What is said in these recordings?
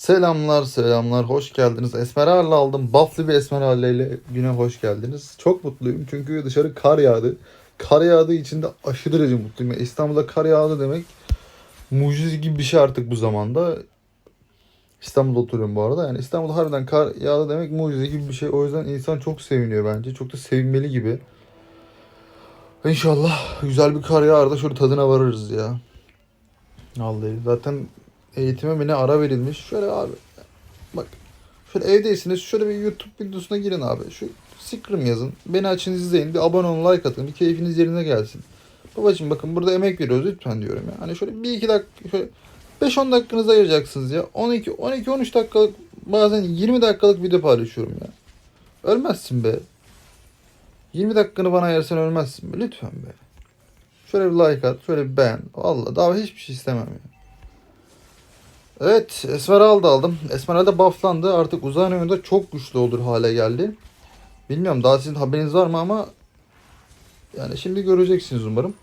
Selamlar selamlar hoş geldiniz. Esmeralda aldım. Bufflı bir Esmeralda ile güne hoş geldiniz. Çok mutluyum çünkü dışarı kar yağdı. Kar yağdığı için de aşırı derece mutluyum. Yani İstanbul'da kar yağdı demek mucize gibi bir şey artık bu zamanda. İstanbul'da oturuyorum bu arada. Yani İstanbul'da harbiden kar yağdı demek mucize gibi bir şey. O yüzden insan çok seviniyor bence. Çok da sevinmeli gibi. İnşallah güzel bir kar yağar da şöyle tadına varırız ya. Vallahi zaten eğitime mi ne ara verilmiş. Şöyle abi bak şöyle evdeysiniz şöyle bir YouTube videosuna girin abi. Şu Scrim yazın. Beni açın izleyin. Bir abone olun like atın. Bir keyfiniz yerine gelsin. Babacım bakın burada emek veriyoruz lütfen diyorum ya. Hani şöyle bir iki dakika şöyle 5-10 dakikanızı ayıracaksınız ya. 12 12 13 dakikalık bazen 20 dakikalık video paylaşıyorum ya. Ölmezsin be. 20 dakikanı bana ayırsan ölmezsin be. Lütfen be. Şöyle bir like at, şöyle bir beğen. Vallahi daha hiçbir şey istemem ya. Evet, Esmeralda aldım. Esmeralda bufflandı. Artık uzay oyunda çok güçlü olur hale geldi. Bilmiyorum daha sizin haberiniz var mı ama yani şimdi göreceksiniz umarım.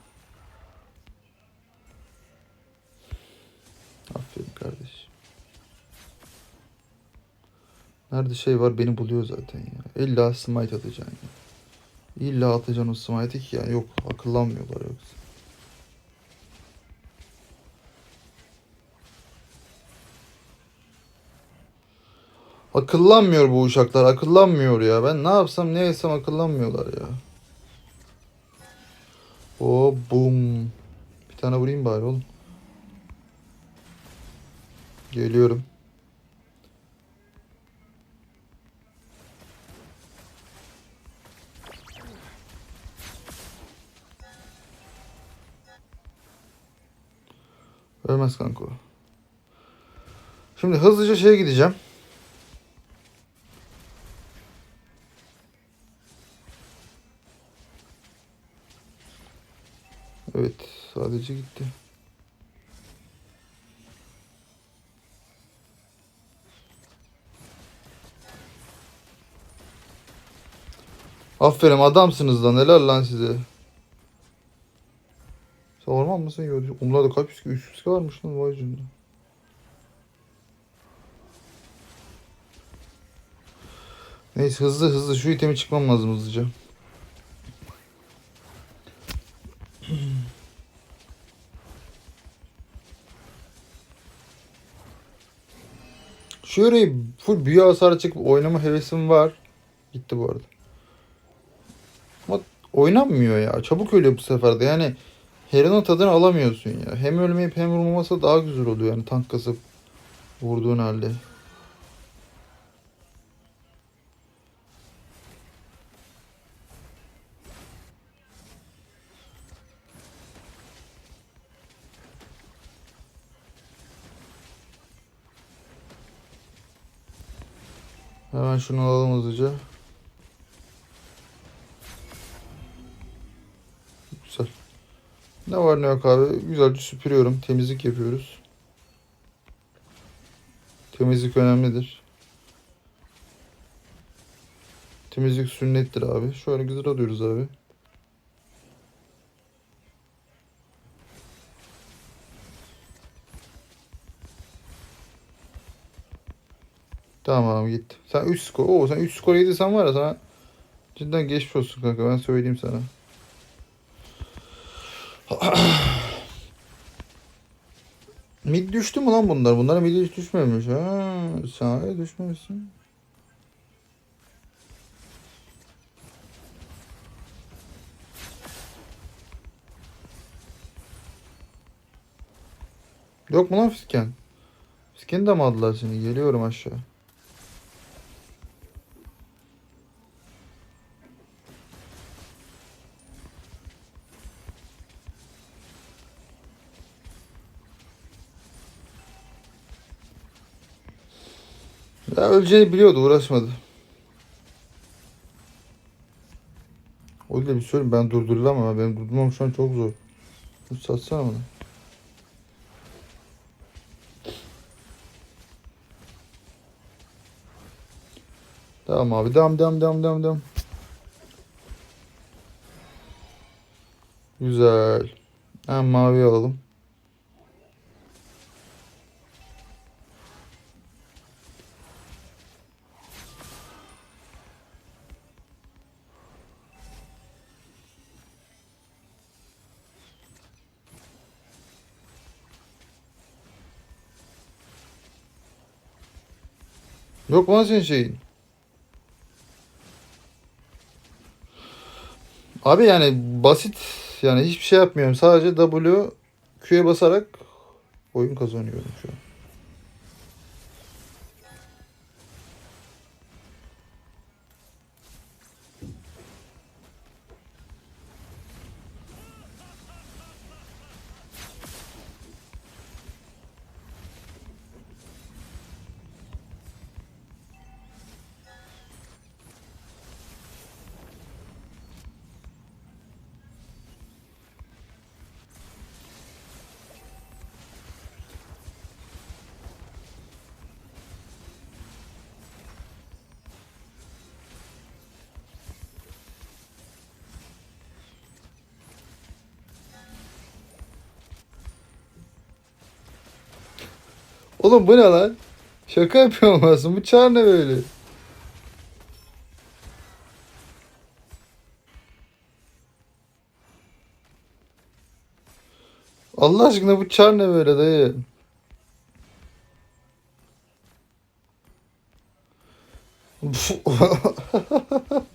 Aferin kardeş. Nerede şey var beni buluyor zaten ya. İlla smite atacaksın ya. İlla atacaksın o smite'i ki ya. Yok akıllanmıyorlar yoksa. Akıllanmıyor bu uşaklar. Akıllanmıyor ya. Ben ne yapsam ne etsem akıllanmıyorlar ya. O bum. Bir tane vurayım bari oğlum. Geliyorum. Ölmez kanka. Şimdi hızlıca şeye gideceğim. Sadece gitti. Aferin adamsınız lan helal lan size. Sen orman mısın yolcu? Umlarda kaç püskü? 3 püskü varmış lan vay canına. Neyse hızlı hızlı şu itemi çıkmam lazım hızlıca. Yöreyi full büyü hasarı çıkıp oynama hevesim var. Gitti bu arada. Ama oynanmıyor ya. Çabuk ölüyor bu sefer de. Yani Heron'un tadını alamıyorsun ya. Hem ölmeyip hem vurmaması daha güzel oluyor yani tank kasıp vurduğun halde. Hemen şunu alalım hızlıca. Güzel. Ne var ne yok abi. Güzelce süpürüyorum. Temizlik yapıyoruz. Temizlik önemlidir. Temizlik sünnettir abi. Şöyle güzel alıyoruz abi. Tamam gitti. Sen 3 skor. Oo sen 3 skor yediysen var ya sana cidden geçmiş olsun kanka ben söyleyeyim sana. Mid düştü mü lan bunlar? Bunlara mid hiç düşmemiş. Ha, sahaya düşmemişsin. Yok mu lan fisken? Fiskeni de mi aldılar seni? Geliyorum aşağı. Ya öleceğini biliyordu uğraşmadı. O yüzden bir söyleyeyim ben durdurulamam. Benim durdurmam şu an çok zor. Hiç satsana bana. Tamam abi devam devam devam devam devam. Güzel. Hem mavi alalım. Yok lan senin şeyin. Abi yani basit yani hiçbir şey yapmıyorum. Sadece W Q'ye basarak oyun kazanıyorum şu an. Oğlum bu ne lan? Şaka yapıyor olmasın? Bu çağır ne böyle? Allah aşkına bu çağır ne böyle dayı?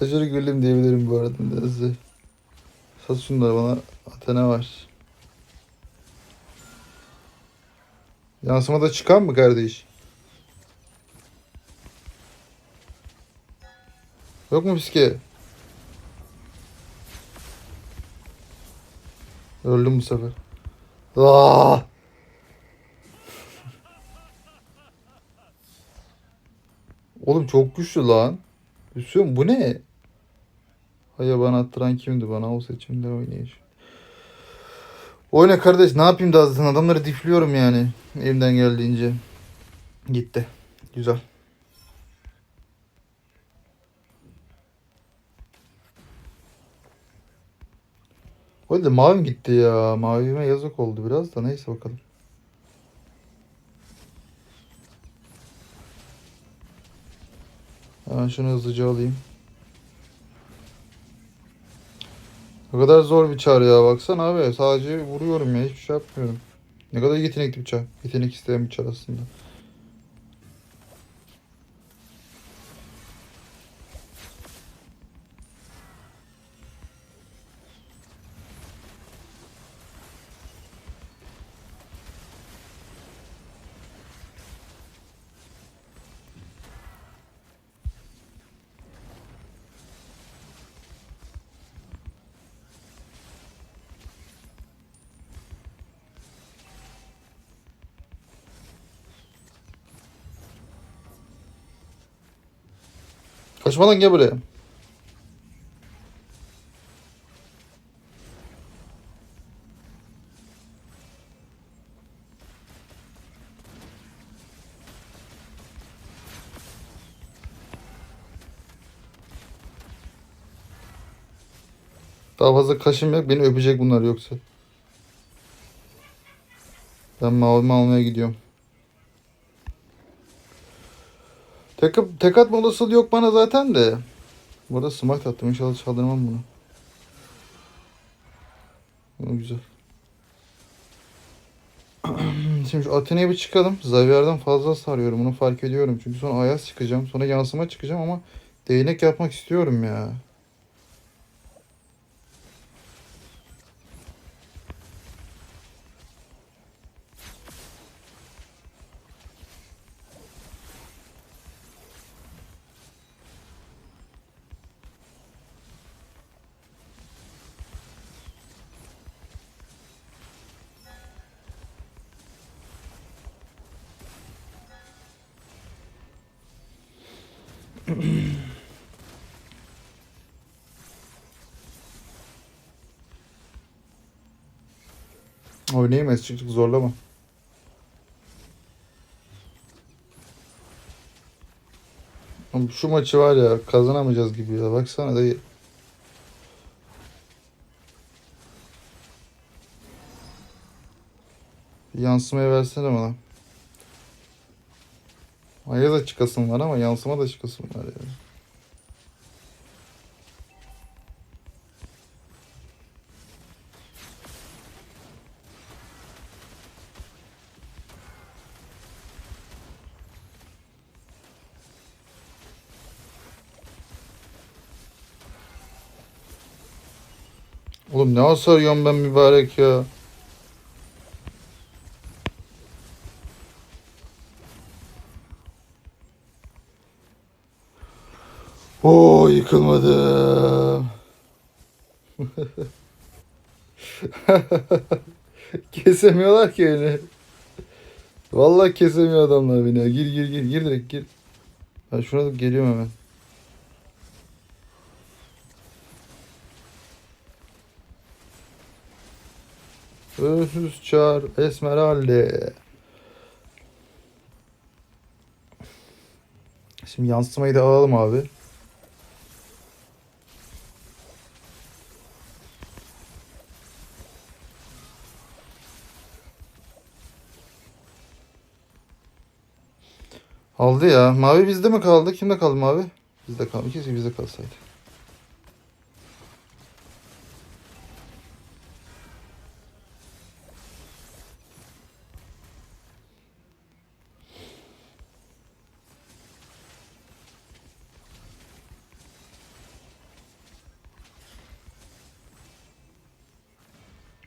Aşırı güldüm diyebilirim bu arada. Sat şunları bana. Athena var. Yansımada çıkan mı kardeş? Yok mu fiske? Öldüm bu sefer. Aa! Oğlum çok güçlü lan. Hüsnü bu ne? Hayır bana attıran kimdi bana o seçimde oynayış. Oyna kardeş ne yapayım daha zaten adamları difliyorum yani elimden geldiğince. Gitti. Güzel. O da mavim gitti ya. Mavime yazık oldu biraz da neyse bakalım. Hemen şunu hızlıca alayım. Ne kadar zor bir çar ya baksana abi. Sadece vuruyorum ya hiçbir şey yapmıyorum. Ne kadar yetenekli bir çar. Yetenek isteyen bir çar aslında. Kaçma lan gel buraya. Daha fazla kaşım yok. Beni öpecek bunlar yoksa. Ben mavimi almaya gidiyorum. Tek, tek atma olasılığı yok bana zaten de. Burada smite attım. İnşallah çaldırmam bunu. Bu güzel. Şimdi şu Athena'ya bir çıkalım. Zaviyar'dan fazla sarıyorum. Bunu fark ediyorum. Çünkü sonra Ayaz çıkacağım. Sonra yansıma çıkacağım ama değnek yapmak istiyorum ya. Oynayayım es çık çık zorlama. Şu maçı var ya kazanamayacağız gibi ya. Baksana dayı. Bir Yansımaya versene bana. Ayaz da çıkasım var ama yansıma da çıkasım var yani. Oğlum ne hasar yiyorum ben mübarek ya. Oo yıkılmadım. Kesemiyorlar ki beni. Vallahi kesemiyor adamlar beni. Gir gir gir gir direkt gir. Ben şuna geliyorum hemen. Ölsüz çağır Esmeralda. Şimdi yansımayı da alalım abi. Aldı ya. Mavi bizde mi kaldı? Kimde kaldı mavi? Bizde kaldı. Keşke bizde kalsaydı.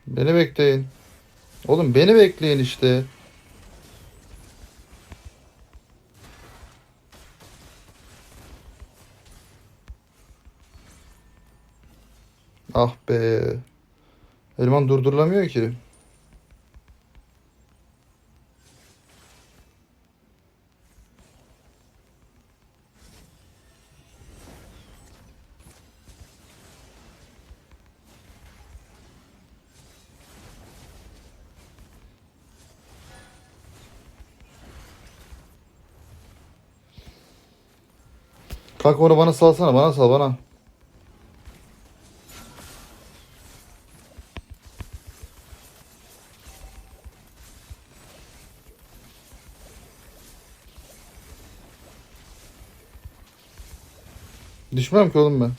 Beni bekleyin. Oğlum beni bekleyin işte. Ah be. Elman durdurulamıyor ki. Kanka onu bana salsana. Bana sal bana. Düşmem ki oğlum ben.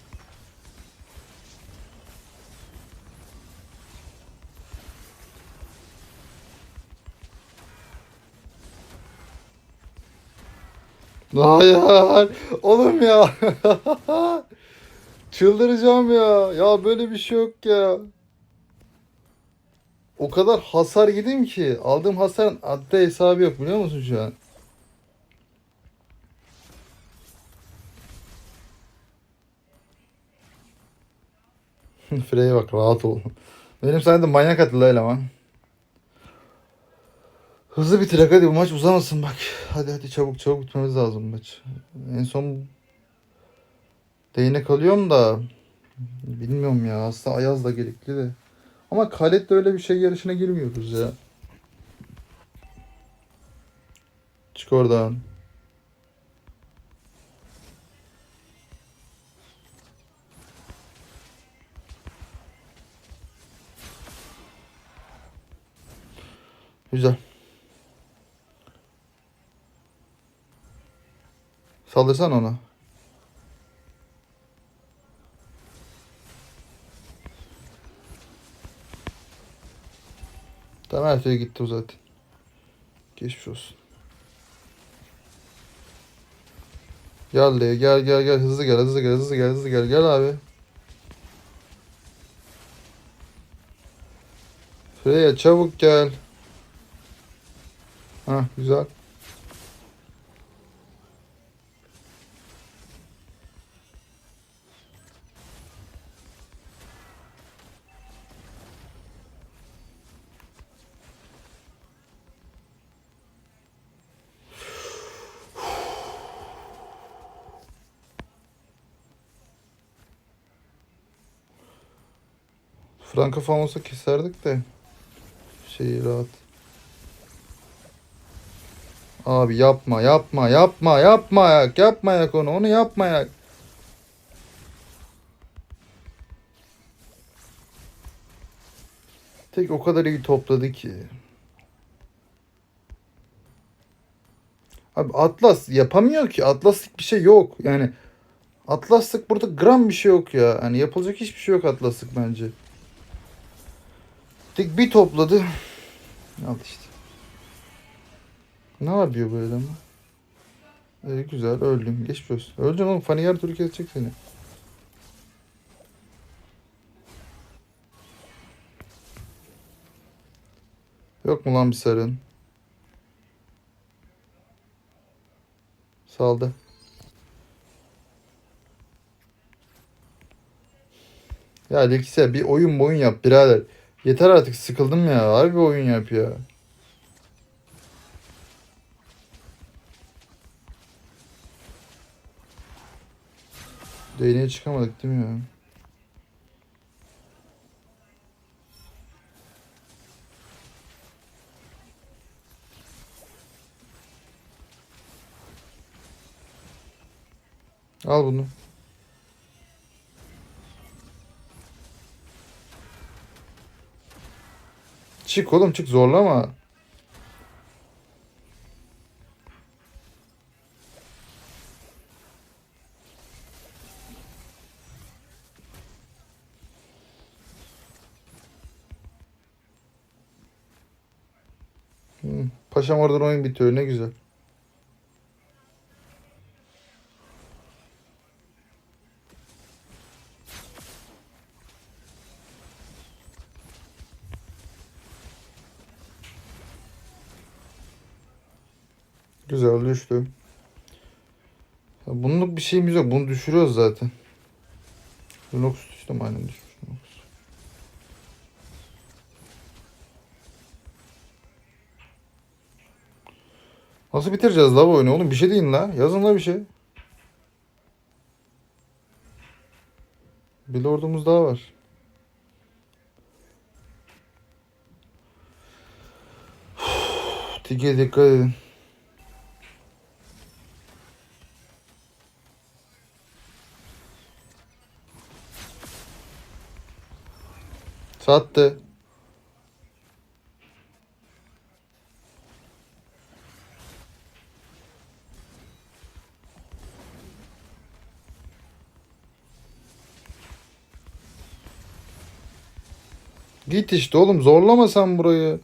Hayır. Oğlum ya. Çıldıracağım ya. Ya böyle bir şey yok ya. O kadar hasar yedim ki. Aldığım hasarın adli hesabı yok biliyor musun şu an? Frey'e bak rahat ol. Benim sayemde manyak atıldı eleman. Hızlı bitirek hadi bu maç uzamasın bak. Hadi hadi çabuk çabuk bitmemiz lazım maç. En son değnek alıyorum da bilmiyorum ya aslında Ayaz da gerekli de. Ama Khaled de öyle bir şey yarışına girmiyoruz ya. Çık oradan. Güzel. Saldırsan ona. Tamam her şey gitti o zaten. Geçmiş olsun. Gel de gel gel gel hızlı gel hızlı gel hızlı gel hızlı gel gel abi. Freya çabuk gel. Ha güzel. Franka falan olsa keserdik de. Şeyi rahat. Abi yapma yapma yapma yapma yak yapma yak onu onu yapma yak. Tek o kadar iyi topladı ki. Abi Atlas yapamıyor ki. Atlaslık bir şey yok. Yani Atlaslık burada gram bir şey yok ya. Hani yapılacak hiçbir şey yok Atlaslık bence. Tek bir topladı. Al işte. Ne yapıyor bu adam? Ee, güzel öldüm. Geçmiş olsun. Öldün oğlum. Fanny yer türlü kesecek seni. Yok mu lan bir sarın? Saldı. Ya Lekise bir oyun boyun yap birader. Yeter artık sıkıldım ya. Harbi oyun yap ya. Değneğe çıkamadık değil mi? Al bunu. Çık oğlum çık zorlama. Paşam oradan oyun bitiyor ne güzel. Güzel düştü. Bunluk bir şeyimiz yok. Bunu düşürüyoruz zaten. Lunox işte aynen düşmüş. Lunox. Nasıl bitireceğiz la bu oyunu oğlum? Bir şey deyin la. Yazın la bir şey. Bir lordumuz daha var. Tike dikkat edin. Sattı. Git işte oğlum zorlama sen burayı.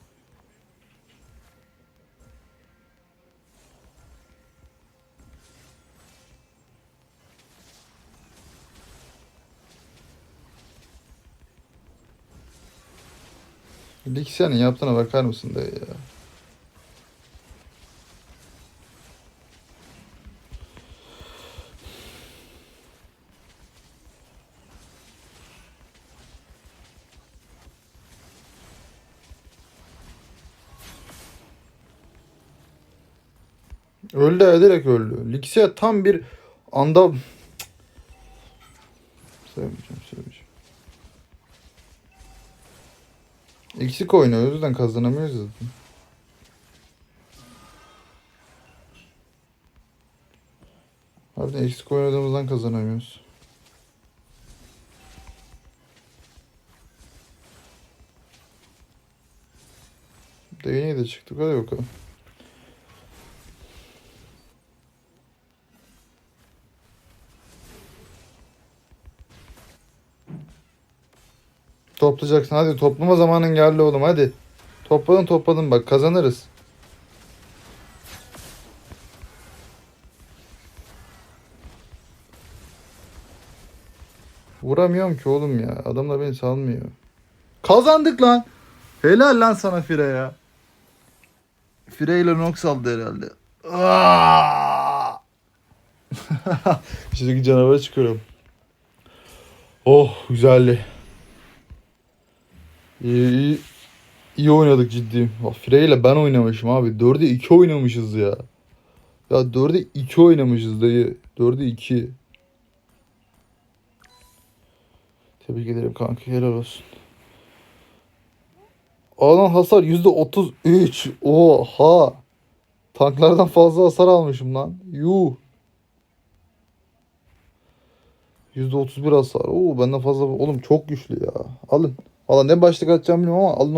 Lixia'nın yaptığına bakar mısın dayı ya? Öldü ya, öldü. Lixia tam bir anda... Cık. Sevmeyeceğim, sevmeyeceğim. Eksik oynuyor o yüzden kazanamıyoruz zaten. Harbiden eksik oynadığımızdan kazanamıyoruz. Değneğe de çıktık hadi bakalım. Toplayacaksın hadi toplama zamanın geldi oğlum hadi. Topladın topladın bak kazanırız. Vuramıyorum ki oğlum ya. Adam da beni salmıyor. Kazandık lan. Helal lan sana Fire ya. Fire ile Nox aldı herhalde. Aa! Şimdiki canavara çıkıyorum. Oh güzeldi. İyi, iyi, iyi oynadık ciddi. Fire ile ben oynamışım abi. 4'e 2 oynamışız ya. Ya 4'e 2 oynamışız dayı. 4'e 2. Tebrik ederim kanka. Helal olsun. Alan hasar %33. Oha. Tanklardan fazla hasar almışım lan. Yuh. %31 hasar. Oo benden fazla. Oğlum çok güçlü ya. Alın. Valla ne başlık atacağım bilmiyorum ama alın.